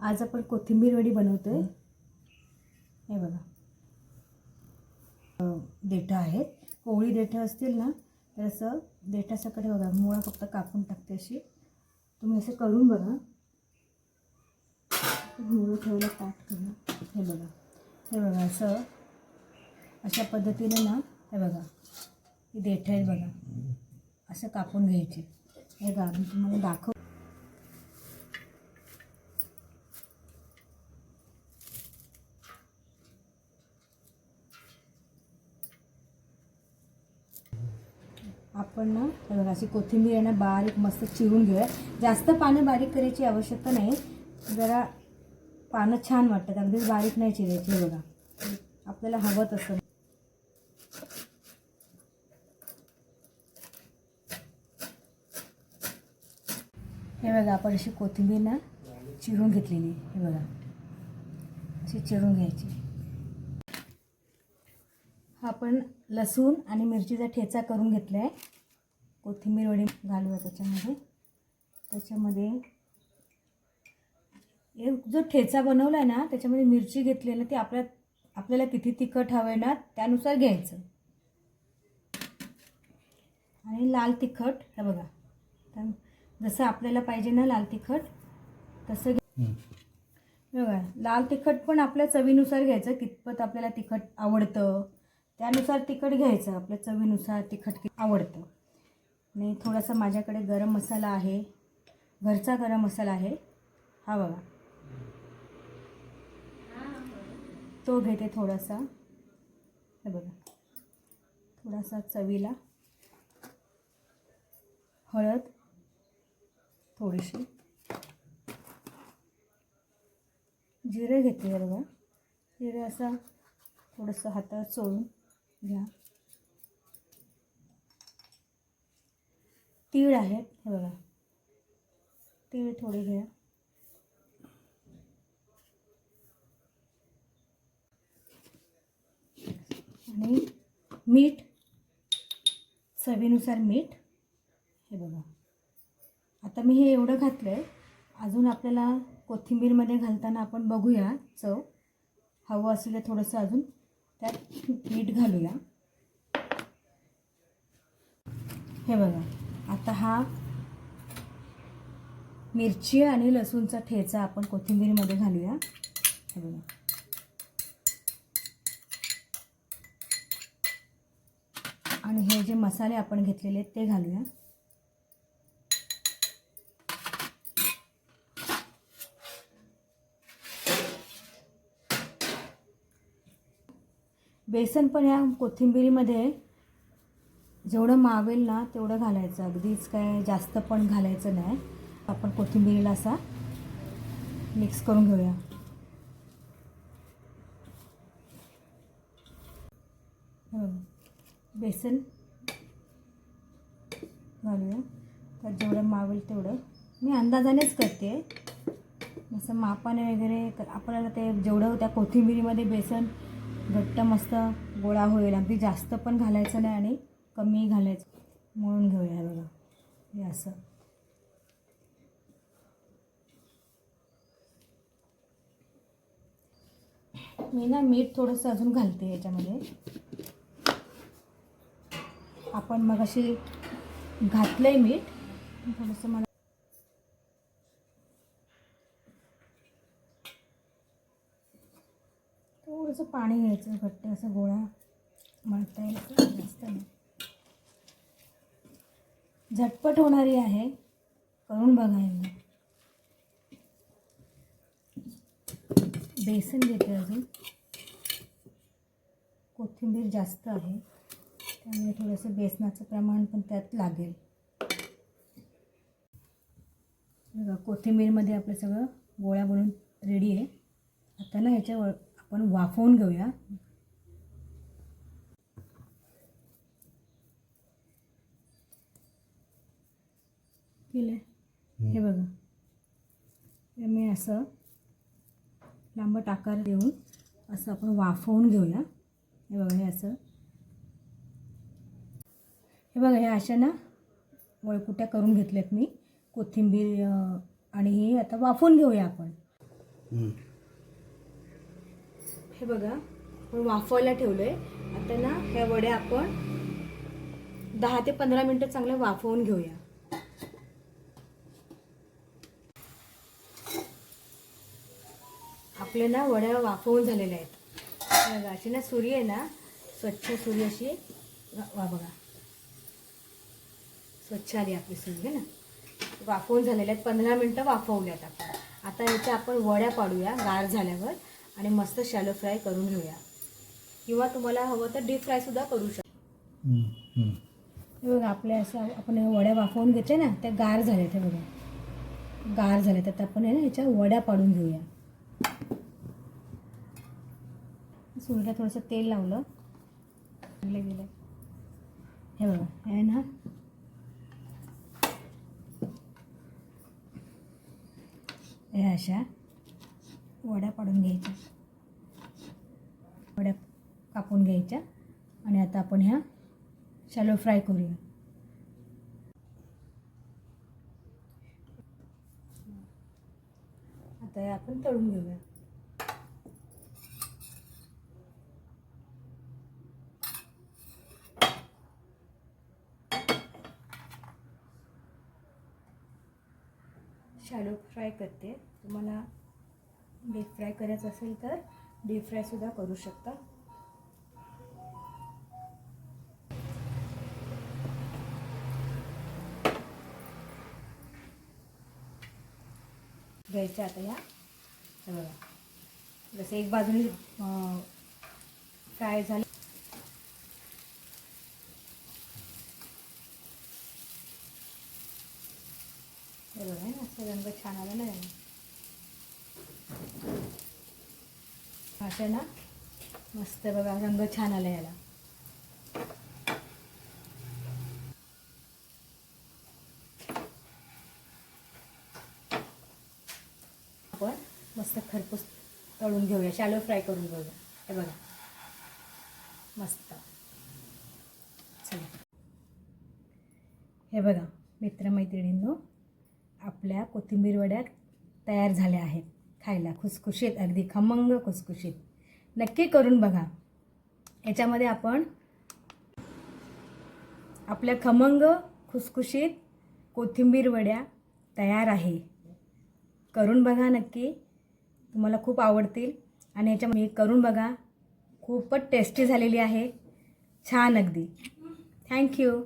आज आपण कोथिंबीर वडी बनवतोय. हे. बघा. देठं आहेत. कोवळी देठं असतील ना तर असं हे बघा मुळं फक्त कापून टाकते अशी. तुम्ही असं करून बघा. मुळं ठेवायला ताट करा. हे बघा. हे बघा असं. अशा पद्धतीने ना हे बघा. ही देठं आहेत बघा. असं कापून घ्यायचे. हे बघा मी तुम्हाला दाखव आपण ना हे बघा अशी कोथिंबीर आहे ना बारीक मस्त चिरून घेऊया. जास्त पानं बारीक करायची आवश्यकता नाही. जरा पानं छान वाटतात. अगदीच बारीक नाही चिरायची हे बघा. आपल्याला हवं तसं. हे बघा आपण अशी कोथिंबीर ना चिरून घेतलेली हे बघा. अशी चिरून घ्यायची. हा आपण लसूण आणि मिरचीचा ठेचा करून घेतला आहे कोथिंबीर वडी घालूया त्याच्यामध्ये. त्याच्यामध्ये हे जो ठेचा बनवला आहे ना त्याच्यामध्ये मिरची घेतली आहे ना ती आपल्या आपल्याला किती तिखट हवं आहे ना त्यानुसार घ्यायचं. आणि लाल तिखट हे बघा. तर जसं आपल्याला पाहिजे ना लाल तिखट तसं बघा लाल तिखट पण आपल्या चवीनुसार घ्यायचं कितपत आपल्याला तिखट आवडतं. त्यानुसार तिखट घ्यायचं. आपल्या चवीनुसार तिखट आवडतं. आणि थोडासा माझ्याकडे गरम मसाला आहे. घरचा गरम मसाला आहे. हा बघा. तो घेते थोडासा. हे बघा. थोडासा चवीला हळद थोडीशी. जिरे घेते हे बघा. जिरे असं थोडंसं हातात चोळून घ्या. तीळ आहेत हे बघा. तीळ थोडे घ्या. आणि मीठ चवीनुसार मीठ हे बघा. आता मी हे एवढं घातलं आहे अजून आपल्याला कोथिंबीरमध्ये घालताना आपण बघूया चव. हवं असेल थोडंसं अजून त्यात मीठ घालूया. हे बघा आता हा मिरची आणि लसूणचा ठेचा आपण कोथिंबीरमध्ये घालूया. हे बघा. आणि हे जे मसाले आपण घेतलेले आहेत ते घालूया. बेसन पण या कोथिंबिरीमध्ये जेवढं मावेल ना तेवढं घालायचं. अगदीच काय जास्त पण घालायचं नाही. आपण कोथिंबिरीला असा मिक्स करून घेऊया. बेसन घालूया. तर जेवढं मावेल तेवढं. मी अंदाजानेच करते. जसं मापाने वगैरे आपल्याला ते जेवढं त्या कोथिंबिरीमध्ये बेसन घट्ट मस्त गोळा होईल. अगदी जास्त पण घालायचं नाही आणि कमी घालायचं. मळून घेऊया बघा. हे असं. मी ना मीठ थोडंसं अजून घालते याच्यामध्ये. आपण मग अशी घातलंय मीठ. थोडंसं मला थोडंसं पाणी घ्यायचं घट्ट असं गोळा मळता येईल जास्त नाही. झटपट होणारी आहे करून बघा एकदा बेसन घेते अजून. कोथिंबीर जास्त आहे त्यामुळे थोडंसं बेसनाचं प्रमाण पण त्यात लागेल. बघा कोथिंबीरमध्ये आपलं सगळं गोळ्या बनून रेडी आहे. आता ना ह्याच्यावर आपण वाफवून घेऊया. केलं हे बघा. हे मी असं लांबट आकार देऊन असं आपण वाफवून घेऊया. हे बघा हे असं. हे बघा हे अशा ना वळकुट्या करून घेतल्यात मी. कोथिंबीर आणि हे आता वाफवून घेऊया आपण. हे बघा आपण वाफवायला ठेवलंय. आता ना ह्या वड्या आपण दहा ते पंधरा मिनटं चांगलं वाफवून घेऊया. आपल्या ना वड्या वाफवून झालेल्या आहेत. बघा अशी ना सूर्य आहे ना स्वच्छ सूर्य अशी. वा बघा. स्वच्छ आली आपली सूर्य आहे ना? वाफवून झालेल्या आहेत. पंधरा मिनटं वाफवल्यात आपण. आता याच्या आपण वड्या पाडूया गार झाल्यावर. आणि मस्त शॅलो फ्राय करून घेऊया. किंवा तुम्हाला हवं तर डीप फ्रायसुद्धा करू शकता. हे बघा आपल्या असं आपण हे वड्या वाफवून घेतल्या ना त्या गार झाल्यात हे बघा. गार झाल्यात आता आपण आहे ना ह्याच्या वड्या पाडून घेऊया. सुरीला थोडंसं तेल लावलं. गेलं. हे बघा हे आहे ना. ह्या अशा. वड्या पाडून घ्यायच्या. वड्या कापून घ्यायच्या आणि आता आपण ह्या शॅलो फ्राय करूया. आता हे आपण तळून घेऊया. शॅलो फ्राय करते. तुम्हाला डीप फ्राय करायचं असेल तर डीप फ्रायसुद्धा करू शकता. घ्यायच्या आता या. बघा जसं एक बाजूने फ्राय झालं. बघा ना असं रंग छान आला नाही याला. ना मस्त बघा रंग छान आला याला. आपण मस्त खरपूस तळून घेऊया शॅलो फ्राय करून घेऊया. हे बघा. मस्त. चला. हे बघा मित्रमैत्रिणींनो आपल्या कोथिंबीर वड्या तयार झाल्या आहेत. खायला खुसखुशीत अगदी खमंग खुसखुशीत. नक्की करून बघा. याच्यामध्ये आपण आपल्या खमंग खुसखुशीत कोथिंबीर वड्या तयार आहे. करून बघा नक्की. तुम्हाला खूप आवडतील. आणि याच्यामध्ये करून बघा. खूपच टेस्टी झालेली आहे. छान अगदी. थँक्यू